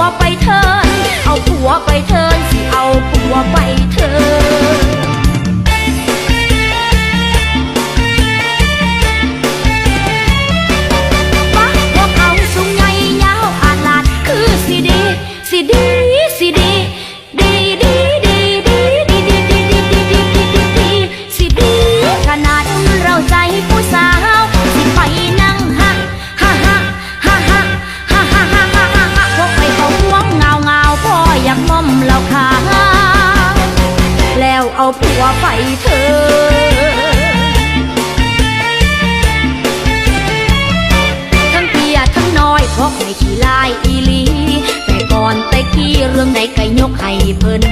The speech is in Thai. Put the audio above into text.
วไปเทิน เอาผัวไปเทินสิเอาผัวไปเทินปักว่เขาสูงใหญ่ยาวอาลาดคือสิดี สิดี สิดี ดีดีดีดีดีดีดีดีดีดีดีดีสิดีขนาดเราใจผู้ เอาผัวไปเธอทั้งเกียทั้งน้อยเพราะไม่ขี้ลายอีลี แต่ก่อนแต่กี้เรื่องใดก็ยกให้เพิ่น